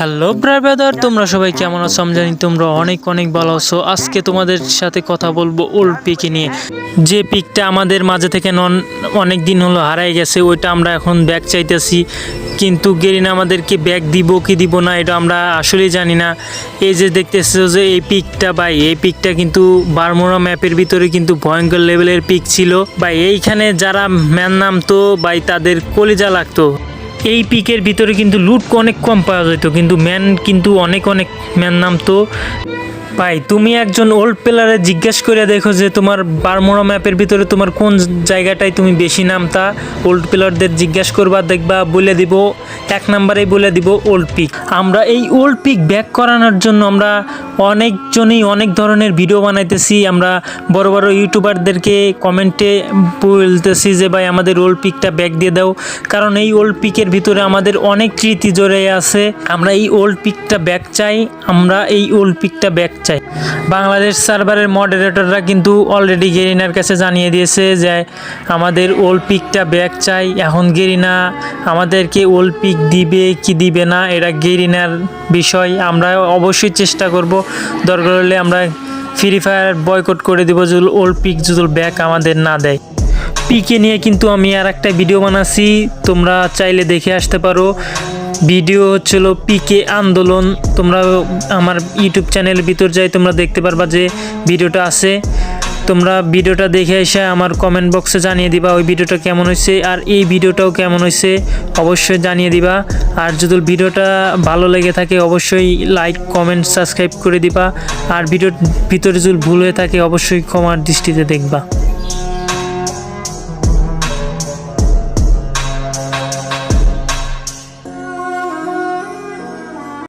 Hello brother তোমরা সবাই কেমন আছো? আমি জানি তোমরা অনেক অনেক ভালো আছো। আজকে তোমাদের সাথে কথা বলব ওল্ড পিকে নিয়ে। যে পিকটা আমাদের মাঝে থেকে নন, অনেক দিন হলো হারাই গেছে, ওইটা আমরা এখন ব্যাগ চাইতেছি। কিন্তু গেরিনা আমাদেরকে ব্যাগ দিব কি দিব না, এটা আমরা আসলেই জানি না। এই যে দেখতেছো যে এই পিকটা, ভাই, এই পিকটা কিন্তু বারমোরা ম্যাপের ভিতরে কিন্তু ভয়ঙ্কর লেভেলের পিক ছিল। বা এইখানে যারা ম্যান নামতো, ভাই, তাদের কলিজা লাগতো। এই পিকের ভিতরে কিন্তু লুট অনেক কম পাওয়া যেত কিন্তু ম্যান কিন্তু অনেক অনেক ম্যান নামতো ভাই, তুমি একজন ওল্ড প্লেয়ারে জিজ্ঞেস করে দেখো যে তোমার বারমোড়া ম্যাপের ভিতরে তোমার কোন জায়গাটায় তুমি বেশি নামতা। ওল্ড প্লেয়ারদের জিজ্ঞেস করবা, দেখবা, বলে দিব, এক নাম্বারেই বলে দিব ওল্ড পিক আমরা এই ওল্ড পিক ব্যাক করানোর জন্য আমরা অনেকজনই অনেক ধরনের ভিডিও বানাইতেছি। আমরা বড় বড় ইউটিউবারদেরকে কমেন্টে বলতেছি যে, ভাই, আমাদের ওল্ড পিকটা ব্যাক দিয়ে দাও। কারণ এই ওল্ড পিকের ভিতরে আমাদের অনেক স্মৃতি জড়ে আছে। আমরা এই ওল্ড পিকটা ব্যাক চাই। আমরা এই ওল্ড পিকটা ব্যাক চাই। বাংলাদেশ সার্ভারের মডারেটররা কিন্তু অলরেডি গেরিনার কাছে জানিয়ে দিয়েছে যে, আমাদের ওল্ড পিকটা ব্যাক চাই। এখন গেরিনা আমাদেরকে ওল্ড পিক দিবে কি দিবে না, এটা গেরিনার বিষয়। আমরা অবশ্যই চেষ্টা করব। দরকার হলে আমরা ফ্রি ফায়ার বয়কট করে দেবো যদি ওল্ড পিক যদি ব্যাক আমাদের না দেয়। পিকে নিয়ে কিন্তু আমি আর একটা ভিডিও বানাচ্ছি। তোমরা চাইলে দেখে আসতে পারো। ভিডিও হচ্ছিল পিকে আন্দোলন। তোমরা আমার ইউটিউব চ্যানেলের ভিতর যাই, তোমরা দেখতে পারবা যে ভিডিওটা আছে। তোমরা ভিডিওটা দেখে এসে আমার কমেন্ট বক্সে জানিয়ে দিবা ওই ভিডিওটা কেমন হয়েছে আর এই ভিডিওটাও কেমন হয়েছে অবশ্যই জানিয়ে দিবা। আর যদি ভিডিওটা ভালো লেগে থাকে, অবশ্যই লাইক কমেন্ট সাবস্ক্রাইব করে দিবা। আর ভিডিওর ভিতরে যদি ভুল হয়ে থাকে, অবশ্যই ক্ষমার দৃষ্টিতে দেখবা।